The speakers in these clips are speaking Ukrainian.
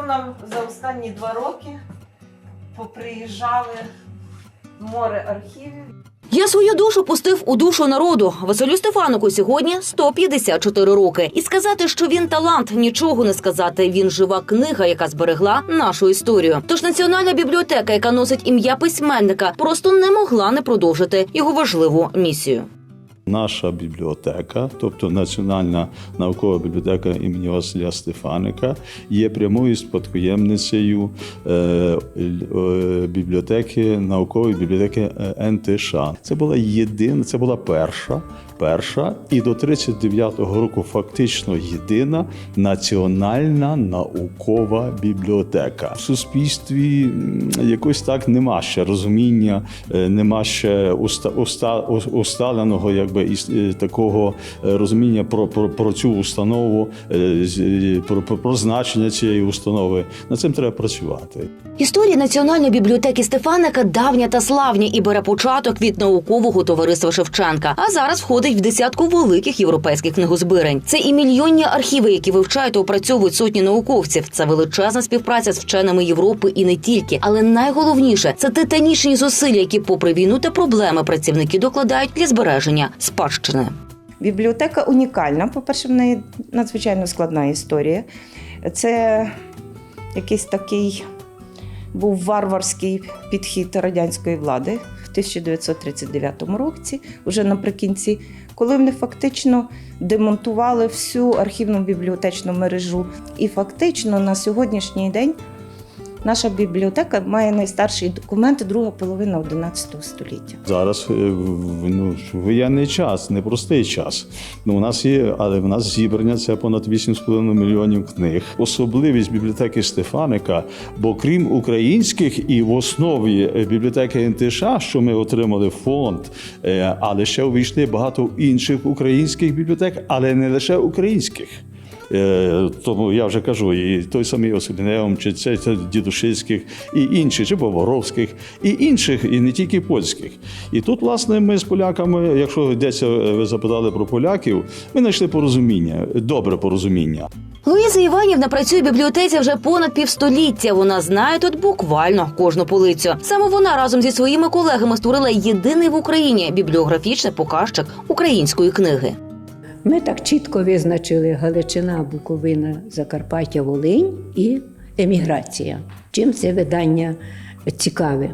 то нам за останні два роки поприїжджали море архівів. Я свою душу пустив у душу народу. Василю Стефанику сьогодні 154 роки. І сказати, що він талант, нічого не сказати. Він жива книга, яка зберегла нашу історію. Тож національна бібліотека, яка носить ім'я письменника, просто не могла не продовжити його важливу місію. Наша бібліотека, тобто Національна наукова бібліотека імені Василя Стефаника, є прямою спадкоємницею е, е, бібліотеки, наукової бібліотеки е, НТШ. Це була єдина, це була перша, перша і до 39-го року фактично єдина національна наукова бібліотека. В суспільстві якось так нема ще розуміння, нема ще уста, уста, усталеного якби іс- е, такого е, розуміння про, про, про цю установу, е, е, про, про, про значення цієї установи. Над цим треба працювати. Історія Національної бібліотеки Стефаника давня та славня і бере початок від наукового товариства Шевченка. А зараз входить в десятку великих європейських книгозбирень. Це і мільйонні архіви, які вивчають та опрацьовують сотні науковців. Це величезна співпраця з вченими Європи і не тільки. Але найголовніше це титанічні зусилля, які, попри війну та проблеми, працівники докладають для збереження спадщини. Бібліотека унікальна. По-перше, в неї надзвичайно складна історія. Це якийсь такий був варварський підхід радянської влади в 1939 році, уже наприкінці, коли вони фактично демонтували всю архівну бібліотечну мережу. І фактично на сьогоднішній день наша бібліотека має найстарший документ друга половина 11 століття. Зараз е, ну, воєнний час, непростий час. Ну, у нас є, але в нас зібрання це понад 8,5 мільйонів книг. Особливість бібліотеки Стефаника, бо крім українських і в основі е, бібліотеки НТШ, що ми отримали фонд, е, але ще увійшли багато інших українських бібліотек, але не лише українських. Е, Тому я вже кажу, і той самий Осипнеум, чи це, це Дідушинських, і інші, чи Боворовських, і інших, і не тільки польських. І тут, власне, ми з поляками, якщо йдеться, е, ви запитали про поляків, ми знайшли порозуміння, добре порозуміння. Луїза Іванівна працює в бібліотеці вже понад півстоліття. Вона знає тут буквально кожну полицю. Саме вона разом зі своїми колегами створила єдиний в Україні бібліографічний показчик української книги. Ми так чітко визначили Галичина, Буковина, Закарпаття, Волинь і еміграція. Чим це видання цікаве?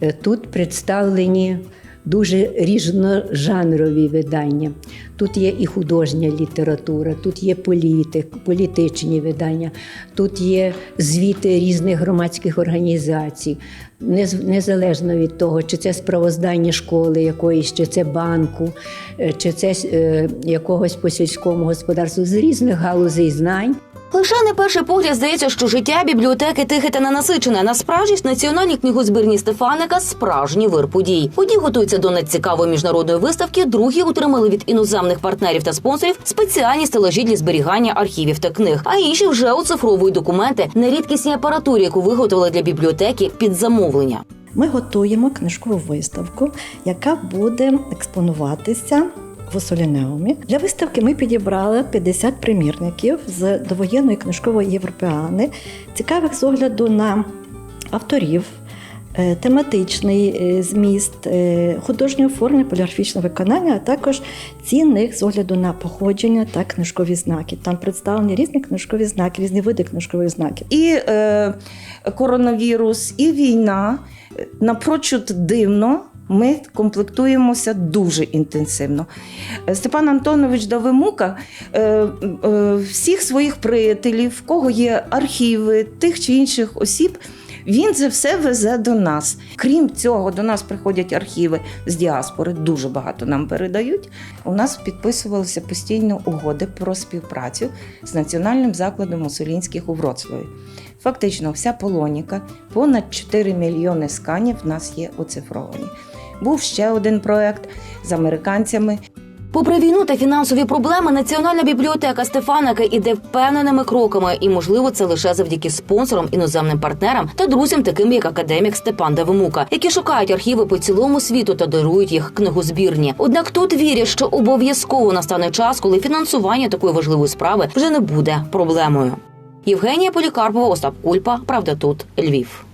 Е, Тут представлені дуже різножанрові видання. Тут є і художня література, тут є політик, політичні видання, тут є звіти різних громадських організацій, Нез- незалежно від того, чи це справоздання школи якоїсь, чи це банку, е, чи це е, якогось по сільському господарству з різних галузей знань. Лише на перший погляд здається, що життя бібліотеки тихе та ненасичене. Насправді ж національні книгозбірні Стефаника справжній вир подій. Одні готуються до надцікавої міжнародної виставки, другі отримали від іноземних партнерів та спонсорів спеціальні стелажі для зберігання архівів та книг. А інші вже оцифровують документи на рідкісній апаратурі, яку виготовили для бібліотеки під замовлення. Ми готуємо книжкову виставку, яка буде експонуватися в Осолінеумі. Для виставки ми підібрали 50 примірників з довоєнної книжкової європеани, цікавих з огляду на авторів. Е, Тематичний е, зміст, е, художнє оформлення, поліграфічне виконання, а також цінних з огляду на походження та книжкові знаки. Там представлені різні книжкові знаки, різні види книжкових знаків. і е, коронавірус, і війна. Напрочуд дивно. Ми комплектуємося дуже інтенсивно. Степан Антонович Давимука всіх своїх приятелів, в кого є архіви тих чи інших осіб, він це все везе до нас. Крім цього, до нас приходять архіви з діаспори, дуже багато нам передають. У нас підписувалися постійно угоди про співпрацю з національним закладом Мусолінських у Вроцлаві. Фактично, вся полоніка, понад 4 мільйони сканів в нас є оцифровані. Був ще один проект з американцями. Попри війну та фінансові проблеми, Національна бібліотека Стефаника іде впевненими кроками, і можливо це лише завдяки спонсорам, іноземним партнерам та друзям, таким як академік Степан Давимука, які шукають архіви по цілому світу та дарують їх книгозбірні. Однак тут вірять, що обов'язково настане час, коли фінансування такої важливої справи вже не буде проблемою. Євгенія Полікарпова, Остап Кульпа. Правда тут Львів.